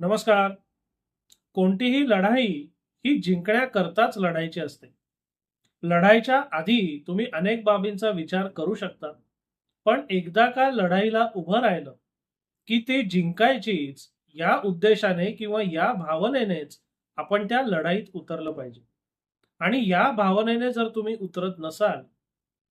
नमस्कार. कोणतीही लढाई ही जिंकण्याकरताच लढायची असते. लढाईच्या आधी तुम्ही अनेक बाबींचा विचार करू शकता. पण एकदा का लढाईला उभं राहिलं की ते जिंकायचीच या उद्देशाने किंवा या भावनेनेच आपण त्या लढाईत उतरलं पाहिजे. आणि या भावनेने जर तुम्ही उतरत नसाल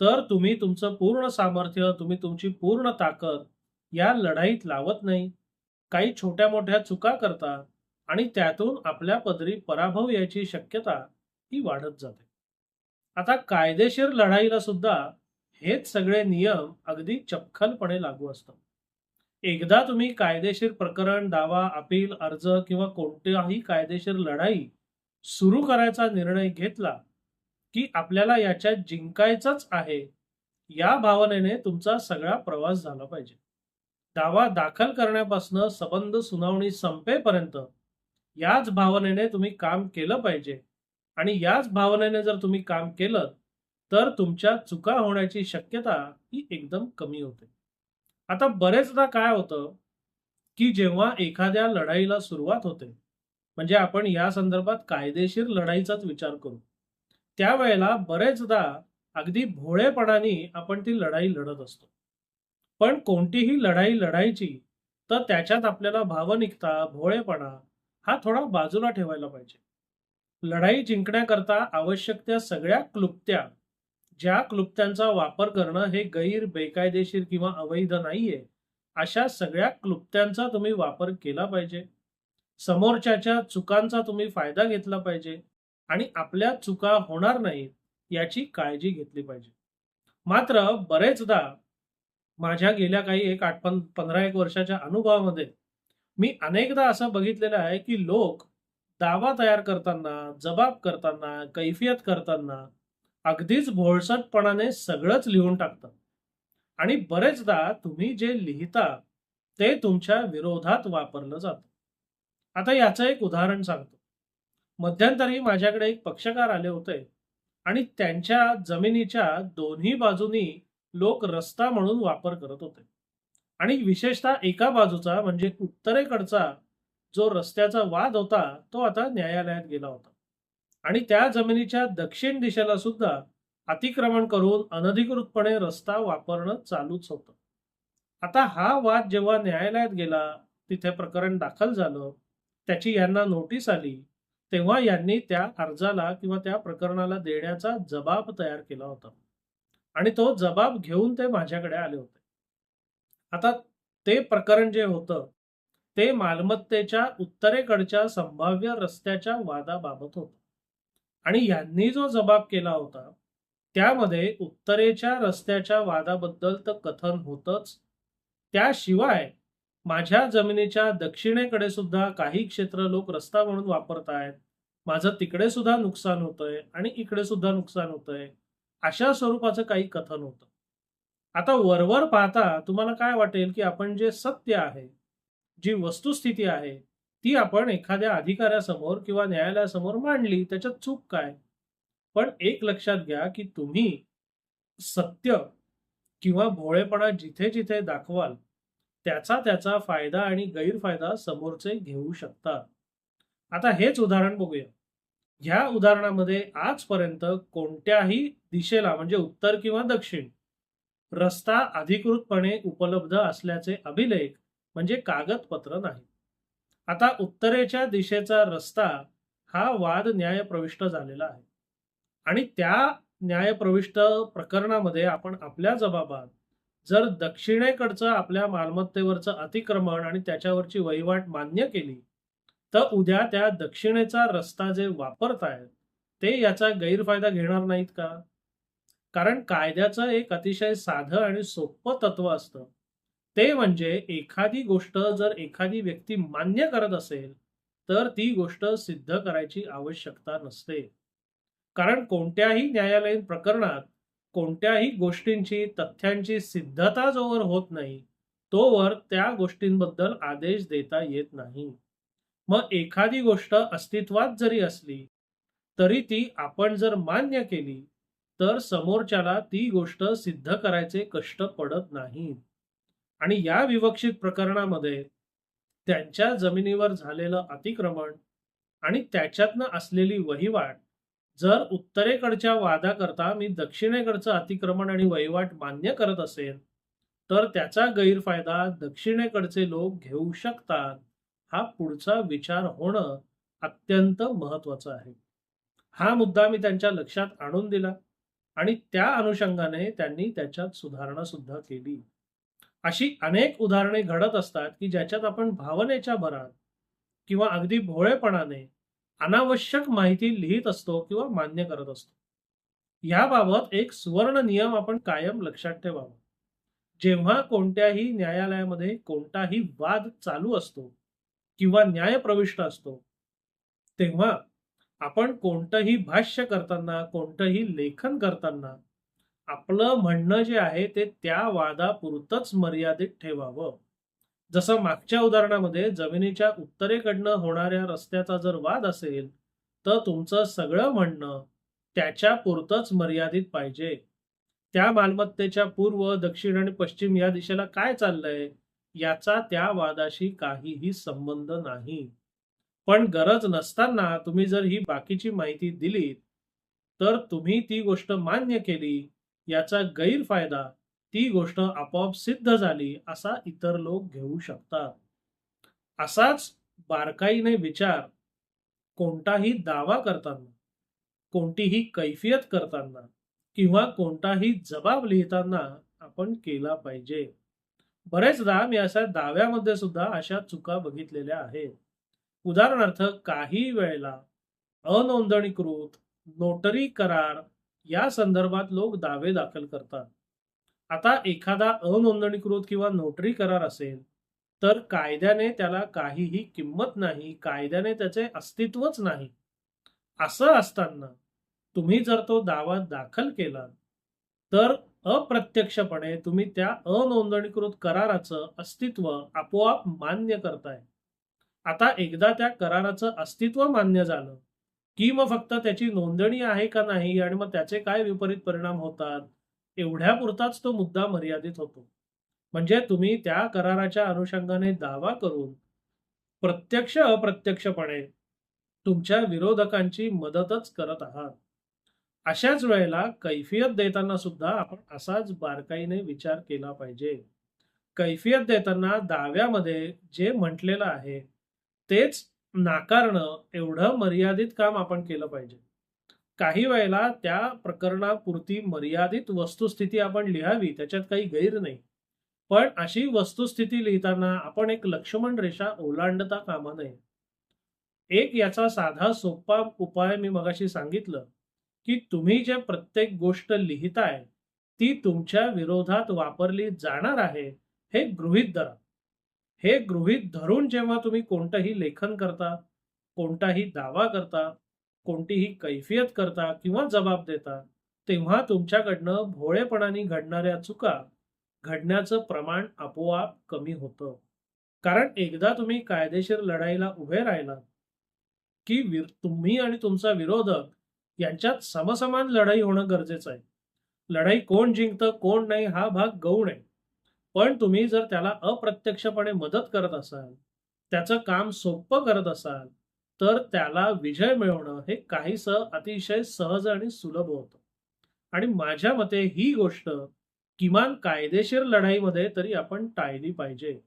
तर तुम्ही तुमचं पूर्ण सामर्थ्य तुम्ही तुमची पूर्ण ताकद या लढाईत लावत नाही. काही छोट्या मोठ्या चुका करता आणि त्यातून आपल्या पदरी पराभव यायची शक्यता ही वाढत जाते. आता कायदेशीर लढाईला सुद्धा हेच सगळे नियम अगदी चपखलपणे लागू असतात. एकदा तुम्ही कायदेशीर प्रकरण दावा अपील अर्ज किंवा कोणत्याही कायदेशीर लढाई सुरू करायचा निर्णय घेतला की आपल्याला याच्यात जिंकायचंच आहे या भावनेने तुमचा सगळा प्रवास झाला पाहिजे. दावा दाखल करण्यापासून संबंध सुनावणी संपेपर्यंत याच भावनेने तुम्ही काम केलं पाहिजे. आणि याच भावनेने जर तुम्ही काम केलं तर तुमच्या चुका होण्याची शक्यता ही एकदम कमी होते. आता बरेचदा काय होतं की जेव्हा एखाद्या लढाईला सुरुवात होते म्हणजे आपण या संदर्भात कायदेशीर लढाईचाच विचार करू त्यावेळेला बरेचदा अगदी भोळेपणाने आपण ती लढाई लढत असतो. पण कोणतीही लढाई लढायची तर त्याच्यात आपल्याला भावनिकता भोळेपणा हा थोडा बाजूला ठेवायला पाहिजे. लढाई जिंकण्याकरता आवश्यक त्या सगळ्या क्लुप्त्या ज्या क्लुप्त्यांचा वापर करणं हे गैर बेकायदेशीर किंवा अवैध नाहीये अशा सगळ्या क्लुप्त्यांचा तुम्ही वापर केला पाहिजे. समोरच्याच्या चुकांचा तुम्ही फायदा घेतला पाहिजे आणि आपल्या चुका होणार नाहीत याची काळजी घेतली पाहिजे. मात्र बरेचदा माझ्या गेल्या काही एक आठ पं पंधरा एक वर्षाच्या अनुभवामध्ये मी अनेकदा असं बघितलेलं आहे की लोक दावा तयार करताना जबाब करताना कैफियत करताना अगदीच भोळसटपणाने सगळंच लिहून टाकतात. आणि बरेचदा तुम्ही जे लिहिता ते तुमच्या विरोधात वापरलं जातं. आता याचं एक उदाहरण सांगतो. मध्यंतरी माझ्याकडे एक पक्षकार आले होते आणि त्यांच्या जमिनीच्या दोन्ही बाजूनी लोक रस्ता म्हणून वापर करत होते. आणि विशेषतः एका बाजूचा म्हणजे उत्तरेकडचा जो रस्त्याचा वाद होता तो आता न्यायालयात गेला होता. आणि त्या जमिनीच्या दक्षिण दिशेला सुद्धा अतिक्रमण करून अनधिकृतपणे रस्ता वापरणं चालूच होतं. आता हा वाद जेव्हा न्यायालयात गेला तिथे प्रकरण दाखल झालं त्याची यांना नोटीस आली तेव्हा यांनी त्या अर्जाला किंवा त्या प्रकरणाला देण्याचा जबाब तयार केला होता. आणि तो जबाब घेऊन ते माझ्याकडे आले होते. आता ते प्रकरण जे होतं ते मालमत्तेच्या उत्तरेकडच्या संभाव्य रस्त्याच्या वादाबाबत होतं. आणि यांनी जो जबाब केला होता त्यामध्ये उत्तरेच्या रस्त्याच्या वादाबद्दल तर कथन होतच. त्याशिवाय माझ्या जमिनीच्या दक्षिणेकडे सुद्धा काही क्षेत्र लोक रस्ता म्हणून वापरतायत. माझं तिकडे सुद्धा नुकसान होतंय आणि इकडे सुद्धा नुकसान होतंय. अशा स्वरूपाचं काही कथन होतं. आता वरवर पाहता तुम्हाला काय वाटेल की आपण जे सत्य आहे जी वस्तुस्थिती आहे ती आपण एखाद्या अधिकाऱ्यासमोर किंवा न्यायालयासमोर मांडली त्याच्यात चूक काय? पण एक लक्षात घ्या की तुम्ही सत्य किंवा भोळेपणा जिथे जिथे दाखवाल त्याचा त्याचा फायदा आणि गैरफायदा समोरचे घेऊ शकतात. आता हेच उदाहरण बघूया. ह्या उदाहरणामध्ये आजपर्यंत कोणत्याही दिशेला म्हणजे उत्तर किंवा दक्षिण रस्ता अधिकृतपणे उपलब्ध असल्याचे अभिलेख म्हणजे कागदपत्र नाही. आता उत्तरेच्या दिशेचा रस्ता हा वाद न्यायप्रविष्ट झालेला आहे. आणि त्या न्यायप्रविष्ट प्रकरणामध्ये आपण आपल्या जबाबात जर दक्षिणेकडचं आपल्या मालमत्तेवरचं अतिक्रमण आणि त्याच्यावरची वहिवाट मान्य केली तर उद्या त्या दक्षिणेचा रस्ता जे वापरतायत ते याचा गैरफायदा घेणार नाहीत का? कारण कायद्याचं एक अतिशय साधं आणि सोपं तत्व असतं. ते म्हणजे एखादी गोष्ट जर एखादी व्यक्ती मान्य करत असेल तर ती गोष्ट सिद्ध करायची आवश्यकता नसते. कारण कोणत्याही न्यायालयीन प्रकरणात कोणत्याही गोष्टींची तथ्यांची सिद्धता जोवर होत नाही तोवर त्या गोष्टींबद्दल आदेश देता येत नाही. मग एखादी गोष्ट अस्तित्वात जरी असली तरी ती आपण जर मान्य केली तर समोरच्याला ती गोष्ट सिद्ध करायचे कष्ट पडत नाहीत. आणि या विवक्षित प्रकरणामध्ये त्यांच्या जमिनीवर झालेलं अतिक्रमण आणि त्याच्यातनं असलेली वहिवाट जर उत्तरेकडच्या वादाकरता मी दक्षिणेकडचं अतिक्रमण आणि वहिवाट मान्य करत असेल तर त्याचा गैरफायदा दक्षिणेकडचे लोक घेऊ शकतात. हा पुढचा विचार होणं अत्यंत महत्वाचं आहे. हा मुद्दा मी त्यांच्या लक्षात आणून दिला आणि त्या अनुषंगाने त्यांनी त्याच्यात सुधारणा सुद्धा केली. अशी अनेक उदाहरणे घडत असतात की ज्याच्यात आपण भावनेच्या भरात किंवा अगदी भोळेपणाने अनावश्यक माहिती लिहित असतो किंवा मान्य करत असतो. याबाबत एक सुवर्ण नियम आपण कायम लक्षात ठेवावा. जेव्हा कोणत्याही न्यायालयामध्ये कोणताही वाद चालू असतो किंवा न्याय प्रविष्ट असतो तेव्हा आपण कोणतंही भाष्य करताना कोणतंही लेखन करताना आपलं म्हणणं जे आहे ते त्या वादापुरतच मर्यादित ठेवावं. जसं मागच्या उदाहरणामध्ये जमिनीच्या उत्तरेकडनं होणाऱ्या रस्त्याचा जर वाद असेल तर तुमचं सगळं म्हणणं त्याच्या पुरतच मर्यादित पाहिजे. त्या मालमत्तेच्या पूर्व दक्षिण आणि पश्चिम या दिशेला काय चाललंय? याचा त्या वादाशी काहीही संबंध नाही. पण गरज नसताना तुम्ही जर ही बाकीची माहिती दिलीत तर तुम्ही ती गोष्ट मान्य केली. याचा गैरफायदा ती गोष्ट आपोआप सिद्ध झाली असा इतर लोक घेऊ शकतात. असाच बारकाईने विचार कोणताही दावा करताना कोणतीही कैफियत करताना किंवा कोणताही जबाब लिहिताना आपण केला पाहिजे. बरेचदा मी अशा दाव्यामध्ये सुद्धा अशा चुका बघितलेल्या आहेत. उदाहरणार्थ काही वेळेला अनोंदणीकृत नोटरी करार या संदर्भात लोक दावे दाखल करतात. आता एखादा अनोंदणीकृत किंवा नोटरी करार असेल तर कायद्याने त्याला काहीही किंमत नाही कायद्याने त्याचे अस्तित्वच नाही. असं असताना तुम्ही जर तो दावा दाखल केला तर अप्रत्यक्षपणे तुम्ही त्या अनोंदणीकृत कराराचं अस्तित्व आपोआप मान्य करताय. आता एकदा त्या कराराचं अस्तित्व मान्य झालं की मग फक्त त्याची नोंदणी आहे का नाही आणि मग त्याचे काय विपरीत परिणाम होतात एवढ्या पुरताच तो मुद्दा मर्यादित होतो. म्हणजे तुम्ही त्या कराराच्या अनुषंगाने दावा करून प्रत्यक्ष अप्रत्यक्षपणे तुमच्या विरोधकांची मदतच करत आहात. अशाच वेळेला कैफियत देताना सुद्धा आपण असाच बारकाईने विचार केला पाहिजे. कैफियत देताना दाव्यामध्ये जे म्हटलेलं आहे तेच नाकारणं एवढं मर्यादित काम आपण केलं पाहिजे. काही वेळेला त्या प्रकरणापुरती मर्यादित वस्तुस्थिती आपण लिहावी त्याच्यात काही गैर नाही. पण अशी वस्तुस्थिती लिहिताना आपण एक लक्ष्मण रेषा ओलांडता कामा नये. एक याचा साधा सोपा उपाय मी मगाशी सांगितलं. की तुम्ही जे प्रत्येक गोष्ट लिहिताय ती तुमच्या विरोधात वापरली जाणार आहे हे गृहित धरा. हे गृहित धरून जेव्हा तुम्ही कोणतंही लेखन करता कोणताही दावा करता कोणतीही कैफियत करता किंवा जबाब देता तेव्हा तुमच्याकडनं भोळेपणाने घडणाऱ्या चुका घडण्याचं प्रमाण आपोआप कमी होतं. कारण एकदा तुम्ही कायदेशीर लढाईला उभे राहिला की तुम्ही आणि तुमचा विरोधक यांच्यात समसमान लढाई होणं गरजेचं आहे. लढाई कोण जिंकतं कोण नाही हा भाग गौण आहे. पण तुम्ही जर त्याला अप्रत्यक्षपणे मदत करत असाल त्याचं काम सोपं करत असाल तर त्याला विजय मिळवणं हे काहीस अतिशय सहज आणि सुलभ होतं. आणि माझ्या मते ही गोष्ट किमान कायदेशीर लढाईमध्ये तरी आपण टाळली पाहिजे.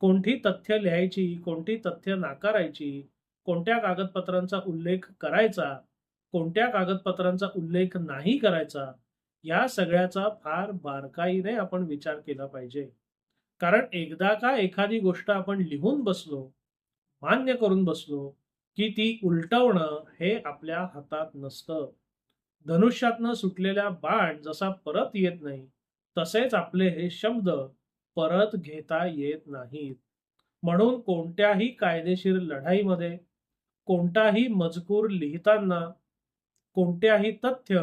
कोणती तथ्य लिहायची कोणती तथ्य नाकारायची कोणत्या कागदपत्रांचा उल्लेख करायचा कोणत्या कागदपत्रांचा उल्लेख नाही करायचा या सगळ्याचा फार बारकाईने आपण विचार केला पाहिजे. कारण एकदा का एखादी गोष्ट आपण लिहून बसलो मान्य करून बसलो की ती उलटवणं हे आपल्या हातात नसतं. धनुष्यातनं सुटलेल्या बाण जसा परत येत नाही तसेच आपले हे शब्द परत घेता येत नाहीत. म्हणून कोणत्याही कायदेशीर लढाईमध्ये कोणताही मजकूर लिहिताना कोणत्याही तथ्य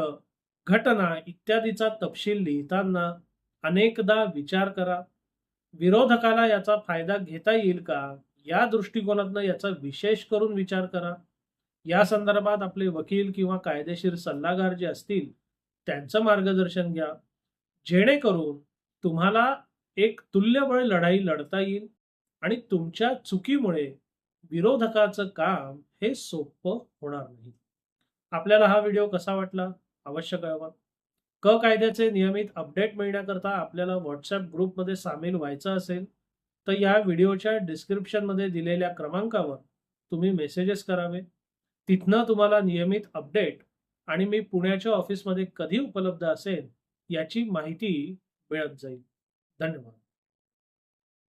घटना इत्यादीचा तपशील लिहिताना अनेकदा विचार करा. विरोधकाला याचा फायदा घेता येईल का? या दृष्टिकोनातनं याचा विशेष करून विचार करा. या संदर्भात आपले वकील किंवा कायदेशीर सल्लागार जे असतील त्यांचं मार्गदर्शन घ्या. जेणेकरून तुम्हाला एक तुल्यबळ लढाई लढता येईल आणि तुमच्या चुकीमुळे विरोधकाचं काम हे सोपं होणार नाही. आपल्याला हा व्हिडिओ कसा वाटला? अवश्य कळवा. क कायद्याचे नियमित अपडेट मिळण्याकरता आपल्याला व्हॉट्सअप ग्रुपमध्ये सामील व्हायचं असेल तर या व्हिडिओच्या डिस्क्रिप्शनमध्ये दिलेल्या क्रमांकावर तुम्ही मेसेजेस करावे. तिथनं तुम्हाला नियमित अपडेट आणि मी पुण्याच्या ऑफिसमध्ये कधी उपलब्ध असेल याची माहिती मिळत जाईल. धन्यवाद.